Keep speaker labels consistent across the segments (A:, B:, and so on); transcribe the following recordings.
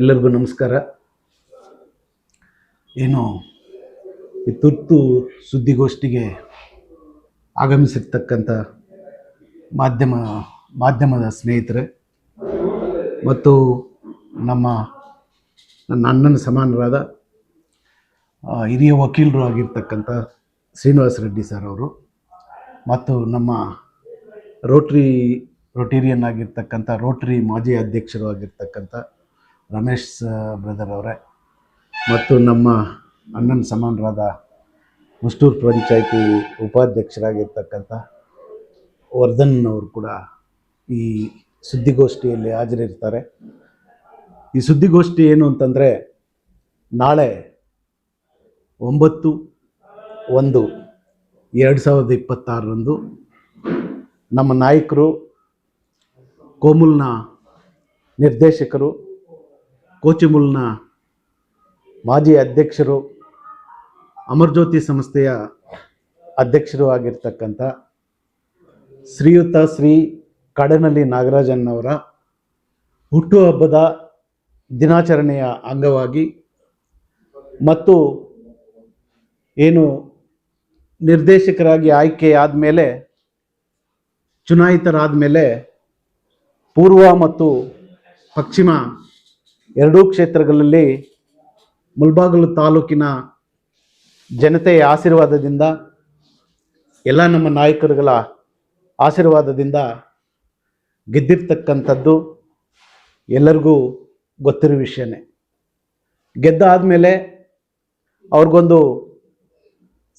A: ಎಲ್ಲರಿಗೂ ನಮಸ್ಕಾರ. ಏನು ಈ ತುರ್ತು ಸುದ್ದಿಗೋಷ್ಠಿಗೆ ಆಗಮಿಸಿರ್ತಕ್ಕಂಥ ಮಾಧ್ಯಮ, ಮಾಧ್ಯಮದ ಸ್ನೇಹಿತರೆ ಮತ್ತು ನಮ್ಮ ನನ್ನ ಅಣ್ಣನ ಸಮಾನರಾದ ಹಿರಿಯ ವಕೀಲರು ಆಗಿರ್ತಕ್ಕಂಥ ಶ್ರೀನಿವಾಸ ರೆಡ್ಡಿ ಸರ್ ಅವರು ಮತ್ತು ನಮ್ಮ ರೋಟ್ರಿ, ರೋಟೇರಿಯನ್ ಆಗಿರ್ತಕ್ಕಂಥ ರೋಟ್ರಿ ಮಾಜಿ ಅಧ್ಯಕ್ಷರು ಆಗಿರ್ತಕ್ಕಂಥ ರಮೇಶ್ ಬ್ರದರ್ ಅವರೇ ಮತ್ತು ನಮ್ಮ ಅಣ್ಣನ ಸಮಾನರಾದ ಮುಸ್ಟೂರು ಪಂಚಾಯಿತಿ ಉಪಾಧ್ಯಕ್ಷರಾಗಿರ್ತಕ್ಕಂಥ ವರ್ಧನ್ ಅವರು ಕೂಡ ಈ ಸುದ್ದಿಗೋಷ್ಠಿಯಲ್ಲಿ ಹಾಜರಿರ್ತಾರೆ. ಈ ಸುದ್ದಿಗೋಷ್ಠಿ ಏನು ಅಂತಂದರೆ ನಾಳೆ ಒಂಬತ್ತು ಒಂದು ಎರಡು ಸಾವಿರದ ಇಪ್ಪತ್ತಾರರಂದು ನಮ್ಮ ನಾಯಕರು ಕೋಮುಲ್ನ ನಿರ್ದೇಶಕರು ಕೋಚಿಮುಲ್ನ ಮಾಜಿ ಅಧ್ಯಕ್ಷರು ಅಮರ್ಜ್ಯೋತಿ ಸಂಸ್ಥೆಯ ಅಧ್ಯಕ್ಷರು ಆಗಿರ್ತಕ್ಕಂಥ ಶ್ರೀಯುತ ಶ್ರೀ ಕಡನಳ್ಳಿ ನಾಗರಾಜನ್ನವರ ಹುಟ್ಟುಹಬ್ಬದ ದಿನಾಚರಣೆಯ ಅಂಗವಾಗಿ ಮತ್ತು ಏನು ನಿರ್ದೇಶಕರಾಗಿ ಆಯ್ಕೆ ಆದಮೇಲೆ ಚುನಾಯಿತರಾದ ಮೇಲೆ ಪೂರ್ವ ಮತ್ತು ಪಶ್ಚಿಮ ಎರಡೂ ಕ್ಷೇತ್ರಗಳಲ್ಲಿ ಮುಲ್ಬಾಗಲು ತಾಲೂಕಿನ ಜನತೆಯ ಆಶೀರ್ವಾದದಿಂದ, ಎಲ್ಲ ನಮ್ಮ ನಾಯಕರುಗಳ ಆಶೀರ್ವಾದದಿಂದ ಗೆದ್ದಿರ್ತಕ್ಕಂಥದ್ದು ಎಲ್ಲರಿಗೂ ಗೊತ್ತಿರೋ ವಿಷಯನೇ. ಗೆದ್ದಾದಮೇಲೆ ಅವ್ರಿಗೊಂದು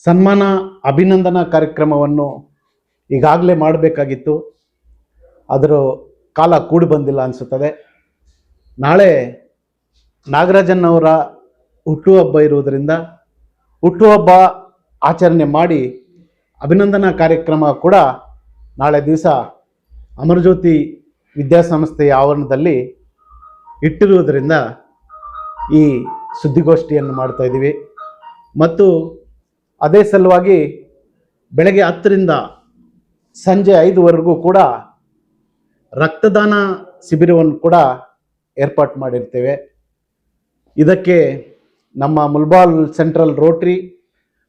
A: ಸನ್ಮಾನ, ಅಭಿನಂದನಾ ಕಾರ್ಯಕ್ರಮವನ್ನು ಈಗಾಗಲೇ ಮಾಡಬೇಕಾಗಿತ್ತು. ಅದರ ಕಾಲ ಕೂಡಿ ಬಂದಿಲ್ಲ ಅನಿಸುತ್ತದೆ. ನಾಳೆ ನಾಗರಾಜನ್ನವರ ಹುಟ್ಟುಹಬ್ಬ ಇರುವುದರಿಂದ ಹುಟ್ಟುಹಬ್ಬ ಆಚರಣೆ ಮಾಡಿ ಅಭಿನಂದನಾ ಕಾರ್ಯಕ್ರಮ ಕೂಡ ನಾಳೆ ದಿವಸ ಅಮರಜ್ಯೋತಿ ವಿದ್ಯಾಸಂಸ್ಥೆಯ ಆವರಣದಲ್ಲಿ ಇಟ್ಟಿರುವುದರಿಂದ ಈ ಸುದ್ದಿಗೋಷ್ಠಿಯನ್ನು ಮಾಡ್ತಾ ಇದ್ದೀವಿ. ಮತ್ತು ಅದೇ ಸಲುವಾಗಿ ಬೆಳಗ್ಗೆ ಹತ್ತರಿಂದ ಸಂಜೆ ಐದುವರೆಗೂ ಕೂಡ ರಕ್ತದಾನ ಶಿಬಿರವನ್ನು ಕೂಡ ಏರ್ಪಾಟ್ ಮಾಡಿರ್ತೇವೆ. ಇದಕ್ಕೆ ನಮ್ಮ ಮುಲ್ಬಾಲ್ ಸೆಂಟ್ರಲ್ ರೋಟ್ರಿ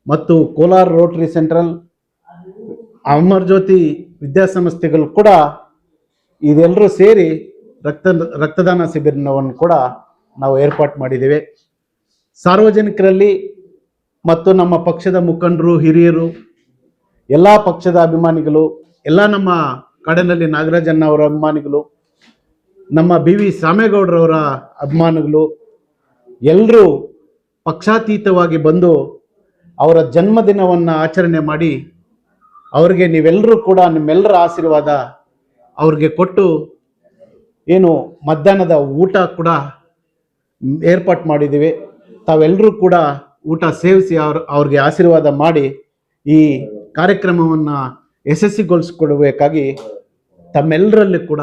A: ಮತ್ತು ಕೋಲಾರ ರೋಟ್ರಿ ಸೆಂಟ್ರಲ್ ಅಮರ್ಜ್ಯೋತಿ ವಿದ್ಯಾಸಂಸ್ಥೆಗಳು ಕೂಡ ಇದೆಲ್ಲರೂ ಸೇರಿ ರಕ್ತ, ರಕ್ತದಾನ ಶಿಬಿರವನ್ನು ಕೂಡ ನಾವು ಏರ್ಪಾಟ್ ಮಾಡಿದ್ದೇವೆ. ಸಾರ್ವಜನಿಕರಲ್ಲಿ ಮತ್ತು ನಮ್ಮ ಪಕ್ಷದ ಮುಖಂಡರು, ಹಿರಿಯರು, ಎಲ್ಲ ಪಕ್ಷದ ಅಭಿಮಾನಿಗಳು, ಎಲ್ಲ ನಮ್ಮ ಕಾಡಿನಲ್ಲಿ ನಾಗರಾಜನ್ನ ಅವರ ಅಭಿಮಾನಿಗಳು, ನಮ್ಮ ಬಿ ವಿ ಸಾಮೇಗೌಡರವರ ಅಭಿಮಾನಿಗಳು ಎಲ್ಲರೂ ಪಕ್ಷಾತೀತವಾಗಿ ಬಂದು ಅವರ ಜನ್ಮದಿನವನ್ನು ಆಚರಣೆ ಮಾಡಿ ಅವರಿಗೆ ನೀವೆಲ್ಲರೂ ಕೂಡ ನಿಮ್ಮೆಲ್ಲರ ಆಶೀರ್ವಾದ ಅವ್ರಿಗೆ ಕೊಟ್ಟು ಏನು ಮಧ್ಯಾಹ್ನದ ಊಟ ಕೂಡ ಏರ್ಪಾಟ್ ಮಾಡಿದ್ದೀವಿ. ತಾವೆಲ್ಲರೂ ಕೂಡ ಊಟ ಸೇವಿಸಿ ಅವ್ರ ಅವ್ರಿಗೆ ಆಶೀರ್ವಾದ ಮಾಡಿ ಈ ಕಾರ್ಯಕ್ರಮವನ್ನು ಯಶಸ್ವಿಗೊಳಿಸಿಕೊಡಬೇಕಾಗಿ ತಮ್ಮೆಲ್ಲರಲ್ಲಿ ಕೂಡ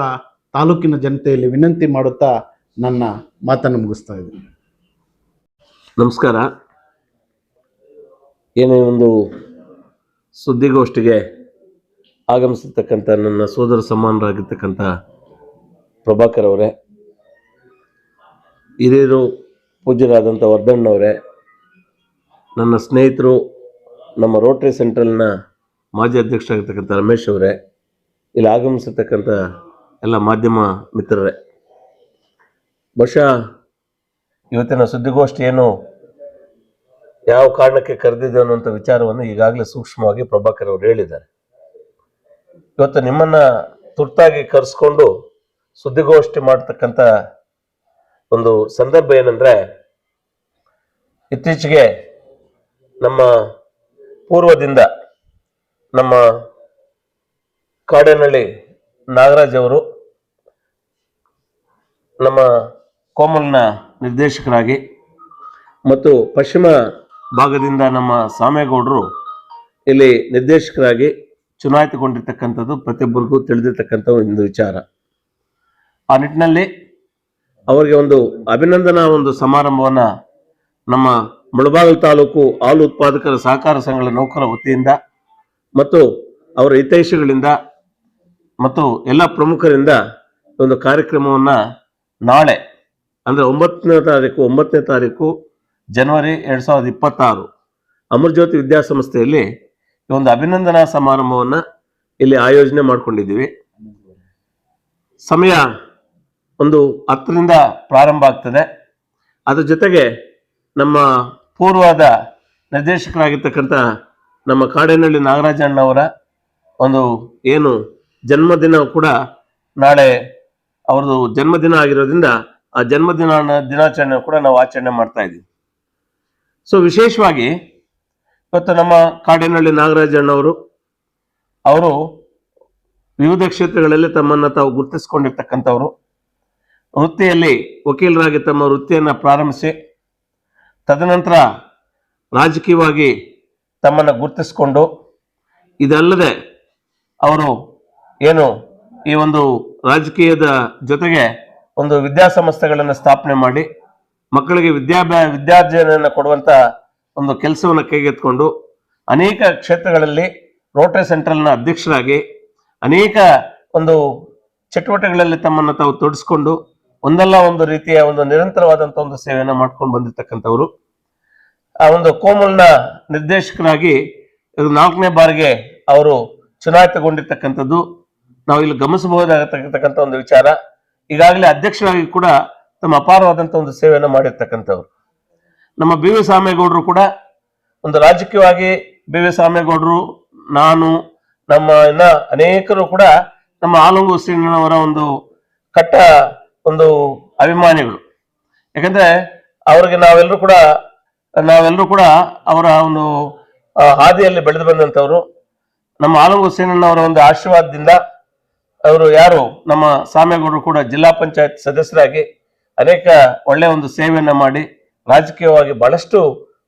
A: ತಾಲೂಕಿನ ಜನತೆಯಲ್ಲಿ ವಿನಂತಿ ಮಾಡುತ್ತಾ ನನ್ನ ಮಾತನ್ನು ಮುಗಿಸ್ತಾ ಇದ್ದೀನಿ.
B: ನಮಸ್ಕಾರ. ಏನೇ ಒಂದು ಸುದ್ದಿಗೋಷ್ಠಿಗೆ ಆಗಮಿಸಿರ್ತಕ್ಕಂಥ ನನ್ನ ಸೋದರ ಸಮಾನರಾಗಿರ್ತಕ್ಕಂಥ ಪ್ರಭಾಕರ್ ಅವರೇ, ಹಿರಿಯರು ಪೂಜ್ಯರಾದಂಥ ವರ್ಧಣ್ಣವರೇ ನನ್ನ ಸ್ನೇಹಿತರು ನಮ್ಮ ರೋಟರಿ ಸೆಂಟ್ರಲ್ನ ಮಾಜಿ ಅಧ್ಯಕ್ಷರಾಗಿರ್ತಕ್ಕಂಥ ರಮೇಶ್ ಅವರೇ, ಇಲ್ಲಿ ಆಗಮಿಸಿರ್ತಕ್ಕಂಥ ಎಲ್ಲ ಮಾಧ್ಯಮ ಮಿತ್ರರೇ. ಬಹುಶಃ ಇವತ್ತಿನ ಸುದ್ದಿಗೋಷ್ಠಿ ಏನು ಯಾವ ಕಾರಣಕ್ಕೆ ಕರೆದಿದೆ ಅನ್ನುವಂಥ ವಿಚಾರವನ್ನು ಈಗಾಗಲೇ ಸೂಕ್ಷ್ಮವಾಗಿ ಪ್ರಭಾಕರ್ ಅವರು ಹೇಳಿದ್ದಾರೆ. ಇವತ್ತು ನಿಮ್ಮನ್ನ ತುರ್ತಾಗಿ ಕರೆಸ್ಕೊಂಡು ಸುದ್ದಿಗೋಷ್ಠಿ ಮಾಡ್ತಕ್ಕಂಥ ಒಂದು ಸಂದರ್ಭ ಏನಂದ್ರೆ, ಇತ್ತೀಚೆಗೆ ನಮ್ಮ ಪೂರ್ವದಿಂದ ನಮ್ಮ ಕಾಡೇನಹಳ್ಳಿ ನಾಗರಾಜ್ ಅವರು ನಮ್ಮ ಕೋಮಲ್ನ ನಿರ್ದೇಶಕರಾಗಿ ಮತ್ತು ಪಶ್ಚಿಮ ಭಾಗದಿಂದ ನಮ್ಮ ಸ್ವಾಮೇಗೌಡರು ಇಲ್ಲಿ ನಿರ್ದೇಶಕರಾಗಿ ಚುನಾಯಿತಗೊಂಡಿರ್ತಕ್ಕಂಥದ್ದು ಪ್ರತಿಯೊಬ್ಬರಿಗೂ ತಿಳಿದಿರ್ತಕ್ಕಂಥ ಒಂದು ವಿಚಾರ. ಆ ನಿಟ್ಟಿನಲ್ಲಿ ಅವರಿಗೆ ಒಂದು ಅಭಿನಂದನಾ ಒಂದು ಸಮಾರಂಭವನ್ನು ನಮ್ಮ ಮುಳಬಾಗಿಲು ತಾಲೂಕು ಹಾಲು ಉತ್ಪಾದಕರ ಸಹಕಾರ ಸಂಘಗಳ ನೌಕರ ವತಿಯಿಂದ ಮತ್ತು ಅವರ ಹಿತೈಷಿಗಳಿಂದ ಮತ್ತು ಎಲ್ಲ ಪ್ರಮುಖರಿಂದ ಒಂದು ಕಾರ್ಯಕ್ರಮವನ್ನು ನಾಳೆ ಅಂದ್ರೆ ಒಂಬತ್ತನೇ ತಾರೀಕು ಒಂಬತ್ತನೇ ತಾರೀಕು ಜನವರಿ ಎರಡು ಸಾವಿರದ ಇಪ್ಪತ್ತಾರು. ಅಮೃಜ್ಯೋತಿ ವಿದ್ಯಾಸಂಸ್ಥೆಯಲ್ಲಿ ಈ ಒಂದು ಅಭಿನಂದನಾ ಸಮಾರಂಭವನ್ನು ಇಲ್ಲಿ ಆಯೋಜನೆ ಮಾಡ್ಕೊಂಡಿದ್ದೀವಿ. ಸಮಯ ಒಂದು ಹತ್ತರಿಂದ ಪ್ರಾರಂಭ ಆಗ್ತದೆ. ಅದ್ರ ಜೊತೆಗೆ ನಮ್ಮ ಪೂರ್ವದ ನಿರ್ದೇಶಕರಾಗಿರ್ತಕ್ಕಂಥ ನಮ್ಮ ಕಾಡೇನಹಳ್ಳಿ ನಾಗರಾಜಣ್ಣವರ ಒಂದು ಏನು ಜನ್ಮದಿನ ಕೂಡ ನಾಳೆ ಅವರದು ಜನ್ಮದಿನ ಆಗಿರೋದ್ರಿಂದ ಆ ಜನ್ಮದಿನ ದಿನಾಚರಣೆ ಕೂಡ ನಾವು ಆಚರಣೆ ಮಾಡ್ತಾ ಇದ್ದೀವಿ. ಸೊ ವಿಶೇಷವಾಗಿ ಇವತ್ತು ನಮ್ಮ ಕಾಡಿನಹಳ್ಳಿ ನಾಗರಾಜಣ್ಣವರು, ಅವರು ವಿವಿಧ ಕ್ಷೇತ್ರಗಳಲ್ಲಿ ತಮ್ಮನ್ನ ತಾವು ಗುರುತಿಸಿಕೊಂಡಿರ್ತಕ್ಕಂಥವ್ರು. ವೃತ್ತಿಯಲ್ಲಿ ವಕೀಲರಾಗಿ ತಮ್ಮ ವೃತ್ತಿಯನ್ನು ಪ್ರಾರಂಭಿಸಿ, ತದನಂತರ ರಾಜಕೀಯವಾಗಿ ತಮ್ಮನ್ನು ಗುರುತಿಸಿಕೊಂಡು, ಇದಲ್ಲದೆ ಅವರು ಏನು ಈ ಒಂದು ರಾಜಕೀಯದ ಜೊತೆಗೆ ಒಂದು ವಿದ್ಯಾಸಂಸ್ಥೆಗಳನ್ನು ಸ್ಥಾಪನೆ ಮಾಡಿ ಮಕ್ಕಳಿಗೆ ವಿದ್ಯಾಭ್ಯಾ ವಿದ್ಯಾರ್ಜನೆಯನ್ನು ಕೊಡುವಂತ ಒಂದು ಕೆಲಸವನ್ನು ಕೈಗೆತ್ತಿಕೊಂಡು ಅನೇಕ ಕ್ಷೇತ್ರಗಳಲ್ಲಿ ರೋಟರಿ ಸೆಂಟ್ರಲ್ನ ಅಧ್ಯಕ್ಷರಾಗಿ ಅನೇಕ ಒಂದು ಚಟುವಟಿಕೆಗಳಲ್ಲಿ ತಮ್ಮನ್ನು ತಾವು ತೊಡಸ್ಕೊಂಡು ಒಂದಲ್ಲ ಒಂದು ರೀತಿಯ ಒಂದು ನಿರಂತರವಾದಂಥ ಒಂದು ಸೇವೆಯನ್ನು ಮಾಡ್ಕೊಂಡು ಬಂದಿರತಕ್ಕಂಥವ್ರು. ಆ ಒಂದು ಕೋಮಲ್ನ ನಿರ್ದೇಶಕರಾಗಿ ಇದು ನಾಲ್ಕನೇ ಬಾರಿಗೆ ಅವರು ಚುನಾಯಿತಗೊಂಡಿರ್ತಕ್ಕಂಥದ್ದು. ನಾವು ಇಲ್ಲಿ ಗಮನಿಸಬಹುದಾಗತಕ್ಕಂಥ ಒಂದು ವಿಚಾರ. ಈಗಾಗಲೇ ಅಧ್ಯಕ್ಷರಾಗಿ ಕೂಡ ತಮ್ಮ ಅಪಾರವಾದಂತ ಒಂದು ಸೇವೆಯನ್ನು ಮಾಡಿರ್ತಕ್ಕಂಥವ್ರು. ನಮ್ಮ ಬಿ ವಿ ಸಾಮೇಗೌಡರು ಕೂಡ ಒಂದು ರಾಜಕೀಯವಾಗಿ ಬಿ ವಿ ಸಾಮೇಗೌಡರು ನಾನು, ನಮ್ಮ ಇನ್ನ ಅನೇಕರು ಕೂಡ ನಮ್ಮ ಆಲಂಗು ಒಂದು ಕಟ್ಟ ಒಂದು ಅಭಿಮಾನಿಗಳು. ಯಾಕಂದ್ರೆ ಅವ್ರಿಗೆ ನಾವೆಲ್ಲರೂ ಕೂಡ ನಾವೆಲ್ಲರೂ ಕೂಡ ಅವರ ಒಂದು ಹಾದಿಯಲ್ಲಿ ಬೆಳೆದು ಬಂದಂಥವ್ರು. ನಮ್ಮ ಆಲಂಗು ಒಂದು ಆಶೀರ್ವಾದದಿಂದ ಅವರು ಯಾರು? ನಮ್ಮ ಸಾಮೇಗೌಡರು ಕೂಡ ಜಿಲ್ಲಾ ಪಂಚಾಯತ್ ಸದಸ್ಯರಾಗಿ ಅನೇಕ ಒಳ್ಳೆಯ ಒಂದು ಸೇವೆಯನ್ನು ಮಾಡಿ ರಾಜಕೀಯವಾಗಿ ಬಹಳಷ್ಟು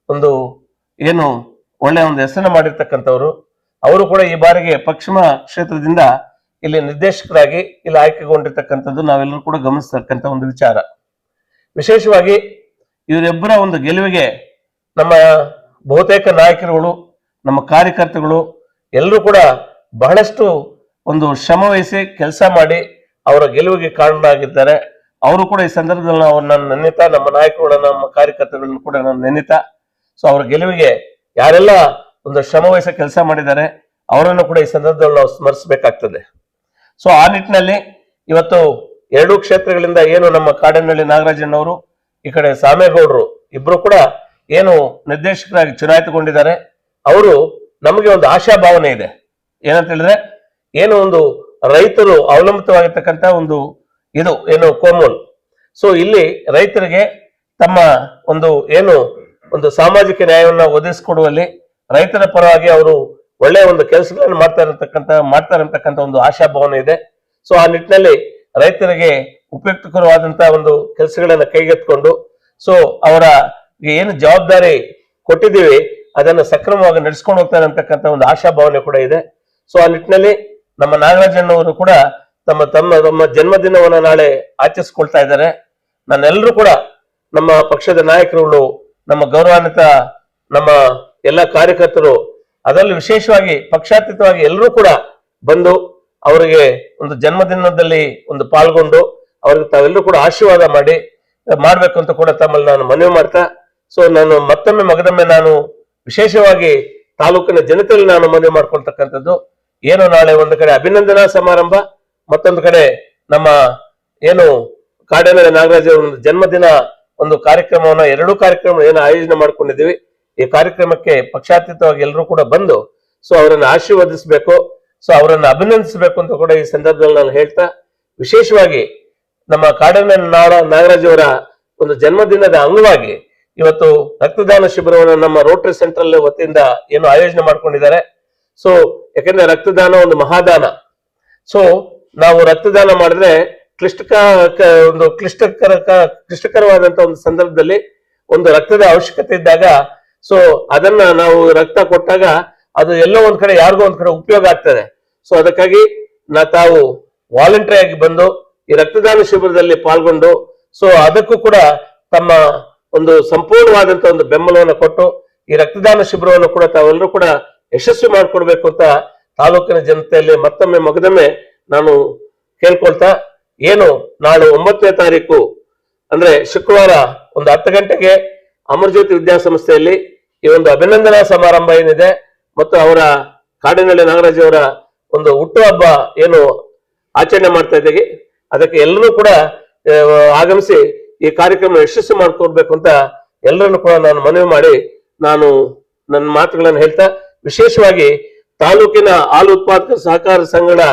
B: ಒಂದು ಏನು ಒಳ್ಳೆಯ ಒಂದು ಹೆಸರನ್ನು ಮಾಡಿರ್ತಕ್ಕಂಥವ್ರು. ಅವರು ಕೂಡ ಈ ಬಾರಿಗೆ ಪಶ್ಚಿಮ ಕ್ಷೇತ್ರದಿಂದ ಇಲ್ಲಿ ನಿರ್ದೇಶಕರಾಗಿ ಇಲ್ಲಿ ಆಯ್ಕೆಗೊಂಡಿರ್ತಕ್ಕಂಥದ್ದು ನಾವೆಲ್ಲರೂ ಕೂಡ ಗಮನಿಸ್ತಕ್ಕಂಥ ಒಂದು ವಿಚಾರ. ವಿಶೇಷವಾಗಿ ಇವರಿಬ್ಬರ ಒಂದು ಗೆಲುವಿಗೆ ನಮ್ಮ ಬಹುತೇಕ ನಾಯಕರುಗಳು, ನಮ್ಮ ಕಾರ್ಯಕರ್ತಗಳು ಎಲ್ಲರೂ ಕೂಡ ಬಹಳಷ್ಟು ಒಂದು ಶ್ರಮ ಕೆಲಸ ಮಾಡಿ ಅವರ ಗೆಲುವಿಗೆ ಕಾರಣರಾಗಿದ್ದಾರೆ. ಅವರು ಕೂಡ ಈ ಸಂದರ್ಭದಲ್ಲಿ ನಾವು ನನ್ನ ನೆನೆತಾ ನಮ್ಮ ನಾಯಕರುಗಳ, ನಮ್ಮ ಕಾರ್ಯಕರ್ತರನ್ನು ಕೂಡ ನಾನು ನೆನೆತಾ ಸೊ ಅವರ ಗೆಲುವಿಗೆ ಯಾರೆಲ್ಲ ಒಂದು ಶ್ರಮ ಕೆಲಸ ಮಾಡಿದ್ದಾರೆ, ಅವರನ್ನು ಕೂಡ ಈ ಸಂದರ್ಭದಲ್ಲಿ ನಾವು ಸ್ಮರಿಸಬೇಕಾಗ್ತದೆ. ಸೊ ಆ ನಿಟ್ಟಿನಲ್ಲಿ ಇವತ್ತು ಎರಡೂ ಕ್ಷೇತ್ರಗಳಿಂದ ಏನು ನಮ್ಮ ಕಾಡನಹಳ್ಳಿ ನಾಗರಾಜಣ್ಣವರು ಈ ಕಡೆ ಸಾಮೇಗೌಡರು ಇಬ್ರು ಕೂಡ ಏನು ನಿರ್ದೇಶಕರಾಗಿ ಚುನಾಯಿತಗೊಂಡಿದ್ದಾರೆ. ಅವರು ನಮಗೆ ಒಂದು ಆಶಾಭಾವನೆ ಇದೆ. ಏನಂತ ಹೇಳಿದ್ರೆ ಏನು ಒಂದು ರೈತರು ಅವಲಂಬಿತವಾಗಿರ್ತಕ್ಕಂಥ ಒಂದು ಇದು, ಏನು ಕೋಮೋಲ್. ಸೊ ಇಲ್ಲಿ ರೈತರಿಗೆ ತಮ್ಮ ಒಂದು ಏನು ಒಂದು ಸಾಮಾಜಿಕ ನ್ಯಾಯವನ್ನ ಒದಗಿಸಿಕೊಡುವಲ್ಲಿ ರೈತರ ಪರವಾಗಿ ಅವರು ಒಳ್ಳೆಯ ಒಂದು ಕೆಲಸಗಳನ್ನು ಮಾಡ್ತಾ ಇರತಕ್ಕಂಥ ಮಾಡ್ತಾ ಇರತಕ್ಕಂಥ ಒಂದು ಆಶಾಭಾವನೆ ಇದೆ. ಸೊ ಆ ನಿಟ್ಟಿನಲ್ಲಿ ರೈತರಿಗೆ ಉಪಯುಕ್ತಕರವಾದಂತಹ ಒಂದು ಕೆಲಸಗಳನ್ನ ಕೈಗೆತ್ಕೊಂಡು ಸೊ ಅವರ ಏನು ಜವಾಬ್ದಾರಿ ಕೊಟ್ಟಿದ್ದೀವಿ, ಅದನ್ನು ಸಕ್ರಮವಾಗಿ ನಡೆಸ್ಕೊಂಡು ಹೋಗ್ತಾರೆ ಅಂತಕ್ಕಂಥ ಒಂದು ಆಶಾಭಾವನೆ ಕೂಡ ಇದೆ. ಸೊ ಆ ನಿಟ್ಟಿನಲ್ಲಿ ನಮ್ಮ ನಾಗರಾಜಣ್ಣವರು ಕೂಡ ತಮ್ಮ ತಮ್ಮ ತಮ್ಮ ಜನ್ಮದಿನವನ್ನ ನಾಳೆ ಆಚರಿಸ್ಕೊಳ್ತಾ ಇದ್ದಾರೆ. ನಾನೆಲ್ಲರೂ ಕೂಡ ನಮ್ಮ ಪಕ್ಷದ ನಾಯಕರುಗಳು, ನಮ್ಮ ಗೌರವಾನ್ವಿತ, ನಮ್ಮ ಎಲ್ಲ ಕಾರ್ಯಕರ್ತರು, ಅದರಲ್ಲಿ ವಿಶೇಷವಾಗಿ ಪಕ್ಷಾತೀತವಾಗಿ ಎಲ್ಲರೂ ಕೂಡ ಬಂದು ಅವರಿಗೆ ಒಂದು ಜನ್ಮದಿನದಲ್ಲಿ ಒಂದು ಪಾಲ್ಗೊಂಡು ಅವ್ರಿಗೆ ತಾವೆಲ್ಲರೂ ಕೂಡ ಆಶೀರ್ವಾದ ಮಾಡಿ ಮಾಡ್ಬೇಕು ಅಂತ ಕೂಡ ತಮ್ಮಲ್ಲಿ ನಾನು ಮನವಿ ಮಾಡ್ತಾ, ಸೊ ನಾನು ಮತ್ತೊಮ್ಮೆ ಮಗದೊಮ್ಮೆ ನಾನು ವಿಶೇಷವಾಗಿ ತಾಲೂಕಿನ ಜನತೆಯಲ್ಲಿ ನಾನು ಮನವಿ ಮಾಡ್ಕೊಳ್ತಕ್ಕಂಥದ್ದು. ಏನು ನಾಳೆ ಒಂದು ಕಡೆ ಅಭಿನಂದನಾ ಸಮಾರಂಭ, ಮತ್ತೊಂದು ಕಡೆ ನಮ್ಮ ಏನು ಕಾಡೇನಹಳ್ಳಿ ನಾಗರಾಜ್ ಅವರ ಜನ್ಮದಿನ ಒಂದು ಕಾರ್ಯಕ್ರಮವನ್ನ, ಎರಡು ಕಾರ್ಯಕ್ರಮ ಏನು ಆಯೋಜನೆ ಮಾಡ್ಕೊಂಡಿದ್ದೀವಿ. ಈ ಕಾರ್ಯಕ್ರಮಕ್ಕೆ ಪಕ್ಷಾತೀತವಾಗಿ ಎಲ್ಲರೂ ಕೂಡ ಬಂದು, ಸೊ ಅವರನ್ನು ಆಶೀರ್ವದಿಸಬೇಕು, ಸೊ ಅವರನ್ನು ಅಭಿನಂದಿಸಬೇಕು ಅಂತ ಕೂಡ ಈ ಸಂದರ್ಭದಲ್ಲಿ ನಾನು ಹೇಳ್ತಾ, ವಿಶೇಷವಾಗಿ ನಮ್ಮ ಕಾಡೇನಹಳ್ಳಿ ನಾಡ ನಾಗರಾಜ್ ಅವರ ಒಂದು ಜನ್ಮದಿನದ ಅಂಗವಾಗಿ ಇವತ್ತು ರಕ್ತದಾನ ಶಿಬಿರವನ್ನು ನಮ್ಮ ರೋಟರಿ ಸೆಂಟ್ರಲ್ ವತಿಯಿಂದ ಏನು ಆಯೋಜನೆ ಮಾಡ್ಕೊಂಡಿದ್ದಾರೆ. ಸೊ ಯಾಕಂದ್ರೆ ರಕ್ತದಾನ ಒಂದು ಮಹಾದಾನ. ಸೊ ನಾವು ರಕ್ತದಾನ ಮಾಡಿದ್ರೆ ಕ್ಲಿಷ್ಟಕ ಒಂದು ಕ್ಲಿಷ್ಟಕರ ಕ್ಲಿಷ್ಟಕರವಾದಂತ ಒಂದು ಸಂದರ್ಭದಲ್ಲಿ ಒಂದು ರಕ್ತದ ಅವಶ್ಯಕತೆ ಇದ್ದಾಗ ಸೊ ಅದನ್ನ ನಾವು ರಕ್ತ ಕೊಟ್ಟಾಗ ಅದು ಎಲ್ಲೋ ಒಂದ್ ಕಡೆ, ಯಾರಿಗೋ ಒಂದ್ ಕಡೆ ಉಪಯೋಗ ಆಗ್ತದೆ. ಸೊ ಅದಕ್ಕಾಗಿ ನಾ, ತಾವು ವಾಲಂಟರಿ ಆಗಿ ಬಂದು ಈ ರಕ್ತದಾನ ಶಿಬಿರದಲ್ಲಿ ಪಾಲ್ಗೊಂಡು ಸೊ ಅದಕ್ಕೂ ಕೂಡ ತಮ್ಮ ಒಂದು ಸಂಪೂರ್ಣವಾದಂತ ಒಂದು ಬೆಂಬಲವನ್ನು ಕೊಟ್ಟು ಈ ರಕ್ತದಾನ ಶಿಬಿರವನ್ನು ಕೂಡ ತಾವೆಲ್ಲರೂ ಕೂಡ ಯಶಸ್ವಿ ಮಾಡ್ಕೊಡ್ಬೇಕು ಅಂತ ತಾಲೂಕಿನ ಜನತೆಯಲ್ಲಿ ಮತ್ತೊಮ್ಮೆ ಮಗದೊಮ್ಮೆ ನಾನು ಕೇಳ್ಕೊಳ್ತಾ, ಏನು ನಾಳೆ ಒಂಬತ್ತನೇ ತಾರೀಕು, ಅಂದ್ರೆ ಶುಕ್ರವಾರ ಒಂದು ಹತ್ತು ಗಂಟೆಗೆ ಅಮರಜ್ಯೋತಿ ವಿದ್ಯಾಸಂಸ್ಥೆಯಲ್ಲಿ ಈ ಒಂದು ಅಭಿನಂದನಾ ಸಮಾರಂಭ ಏನಿದೆ ಮತ್ತು ಅವರ ಕಾಡಿನಳ್ಳಿ ನಾಗರಾಜ್ ಅವರ ಒಂದು ಹುಟ್ಟುಹಬ್ಬ ಏನು ಆಚರಣೆ ಮಾಡ್ತಾ ಇದ್ದೀವಿ. ಅದಕ್ಕೆ ಎಲ್ಲರೂ ಕೂಡ ಆಗಮಿಸಿ ಈ ಕಾರ್ಯಕ್ರಮ ಯಶಸ್ವಿ ಮಾಡ್ಕೊಡ್ಬೇಕು ಅಂತ ಎಲ್ಲರನ್ನು ಕೂಡ ನಾನು ಮನವಿ ಮಾಡಿ ನಾನು ನನ್ನ ಮಾತುಗಳನ್ನು ಹೇಳ್ತಾ ವಿಶೇಷವಾಗಿ ತಾಲೂಕಿನ ಹಾಲು ಉತ್ಪಾದಕ ಸಹಕಾರ ಸಂಘದ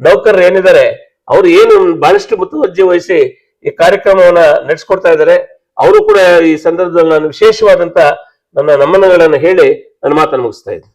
B: ನೌಕರರು ಏನಿದ್ದಾರೆ, ಅವರು ಏನು ಬಹಳಷ್ಟು ಮುತುವರ್ಜಿ ವಹಿಸಿ ಈ ಕಾರ್ಯಕ್ರಮವನ್ನ ನಡೆಸ್ಕೊಡ್ತಾ ಇದ್ದಾರೆ. ಅವರು ಕೂಡ ಈ ಸಂದರ್ಭದಲ್ಲಿ ನಾನು ವಿಶೇಷವಾದಂತ ನನ್ನ ನಮನಗಳನ್ನು ಹೇಳಿ ನನ್ನ ಮಾತನ್ನು ಮುಗಿಸ್ತಾ ಇದ್ದೀನಿ.